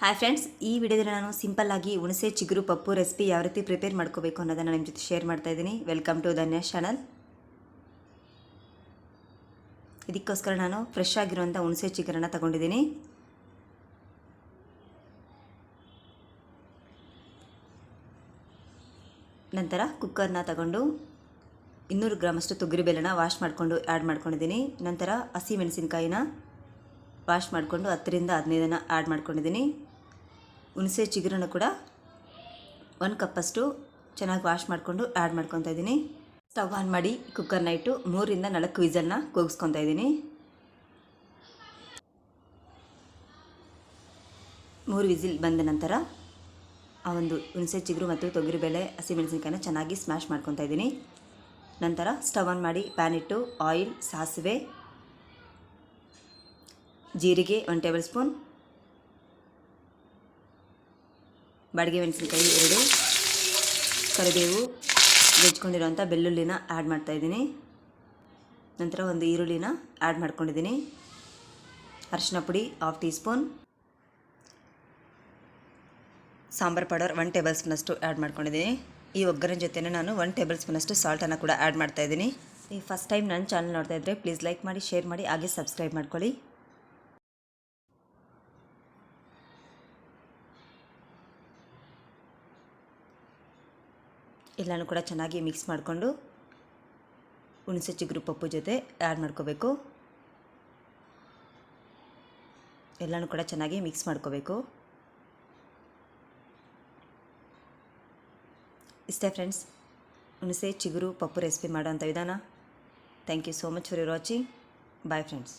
Hi friends ಈ ವಿಡಿಯೋದಲ್ಲಿ ನಾನು ಸಿಂಪಲ್ ಆಗಿ ಹುಣಸೆ, ಚಿಗುರು, ಪಪ್ಪು ರೆಸಿಪಿ ಯಾವ ರೀತಿ ಪ್ರಿಪೇರ್ ಮಾಡ್ಕೋಬೇಕು ಅನ್ನೋದನ್ನು ನಿಮ್ಮ ಜೊತೆ ಶೇರ್ ಮಾಡ್ತಾ ಇದ್ದೀನಿ. ವೆಲ್ಕಮ್ ಟು ಧನ್ಯ ಚಾನಲ್ ಇದಕ್ಕೋಸ್ಕರ ನಾನು ಫ್ರೆಶ್ ಆಗಿರುವಂಥ ಹುಣಸೆ, ಚಿಗುರನ್ನ ತಗೊಂಡಿದ್ದೀನಿ. ನಂತರ ಕುಕ್ಕರ್ನ ತಗೊಂಡು ಇನ್ನೂರು ಗ್ರಾಮಷ್ಟು ತೊಗರಿಬೇಳೆನ ವಾಶ್ ಮಾಡಿಕೊಂಡು ಆ್ಯಡ್ ಮಾಡ್ಕೊಂಡಿದ್ದೀನಿ. ನಂತರ ಹಸಿ ಮೆಣಸಿನ್ಕಾಯಿನ ವಾಶ್ ಮಾಡಿಕೊಂಡು ಹತ್ತರಿಂದ ಹದಿನೈದನ್ನು ಆ್ಯಡ್ ಮಾಡ್ಕೊಂಡಿದ್ದೀನಿ. ಹುಣಸೆ ಚಿಗುರನ್ನು ಕೂಡ ಒಂದು ಕಪ್ಪಷ್ಟು ಚೆನ್ನಾಗಿ ವಾಶ್ ಮಾಡಿಕೊಂಡು ಆ್ಯಡ್ ಮಾಡ್ಕೊತಾ ಇದ್ದೀನಿ. ಸ್ಟವ್ ಆನ್ ಮಾಡಿ ಕುಕ್ಕರ್ನ ಇಟ್ಟು ಮೂರಿಂದ ನಾಲ್ಕು ವಿಸಲ್ನ ಕೂಗಿಸ್ಕೊತಾ ಇದ್ದೀನಿ. ಮೂರು ವಿಸಿಲ್ ಬಂದ ನಂತರ ಆ ಒಂದು ಹುಣಸೆ ಚಿಗುರು ಮತ್ತು ತೊಗರಿಬೇಳೆ ಹಸಿಮೆಣಸಿನ್ಕಾಯಿನ ಚೆನ್ನಾಗಿ ಸ್ಮ್ಯಾಶ್ ಮಾಡ್ಕೊತಾ ಇದ್ದೀನಿ. ನಂತರ ಸ್ಟವ್ ಆನ್ ಮಾಡಿ ಪ್ಯಾನ್ ಇಟ್ಟು ಆಯಿಲ್ ಸಾಸಿವೆ, ಜೀರಿಗೆ ಒನ್ ಟೇಬಲ್ ಸ್ಪೂನ್ ಬಾಡಿಗೆ ಮೆಣಸಿನ್ಕಾಯಿ ಎರಡು, ಕರಿಬೇವು ಬೆಚ್ಕೊಂಡಿರೋಂಥ ಬೆಳ್ಳುಳ್ಳಿನ ಆ್ಯಡ್ ಮಾಡ್ತಾಯಿದ್ದೀನಿ ನಂತರ ಒಂದು ಈರುಳ್ಳಿನ ಆ್ಯಡ್ ಮಾಡ್ಕೊಂಡಿದ್ದೀನಿ. ಅರಿಶಿನ ಪುಡಿ half teaspoon sambar powder one table ಸ್ಪೂನಷ್ಟು ಆ್ಯಡ್ ಮಾಡ್ಕೊಂಡಿದ್ದೀನಿ. ಈ ಒಗ್ಗರಣೆ ಜೊತೆನೇ ನಾನು ಒನ್ ಟೇಬಲ್ ಸ್ಪೂನಷ್ಟು ಸಾಲ್ಟನ್ನು ಕೂಡ ಆ್ಯಡ್ ಮಾಡ್ತಾಯಿದ್ದೀನಿ ಈ ಫಸ್ಟ್ ಟೈಮ್ ನನ್ನ ಚಾನಲ್ ನೋಡ್ತಾ ಇದ್ದರೆ ಪ್ಲೀಸ್ ಲೈಕ್ ಮಾಡಿ ಶೇರ್ ಮಾಡಿ, ಹಾಗೆ ಸಬ್ಸ್ಕ್ರೈಬ್ ಮಾಡ್ಕೊಳ್ಳಿ. ಎಲ್ಲನೂ ಕೂಡ ಚೆನ್ನಾಗಿ ಮಿಕ್ಸ್ ಮಾಡಿಕೊಂಡು ಹುಣಸೆ ಚಿಗುರು ಪಪ್ಪು ಜೊತೆ ಆ್ಯಡ್ ಮಾಡ್ಕೋಬೇಕು. ಎಲ್ಲನೂ ಕೂಡ ಚೆನ್ನಾಗಿ ಮಿಕ್ಸ್ ಮಾಡ್ಕೋಬೇಕು. ಇಷ್ಟೇ ಫ್ರೆಂಡ್ಸ್ ಹುಣಸೆ ಚಿಗುರು ಪಪ್ಪು ರೆಸಿಪಿ ಮಾಡೋಂಥ ವಿಧಾನ. Thank you so much for your watching. Bye friends.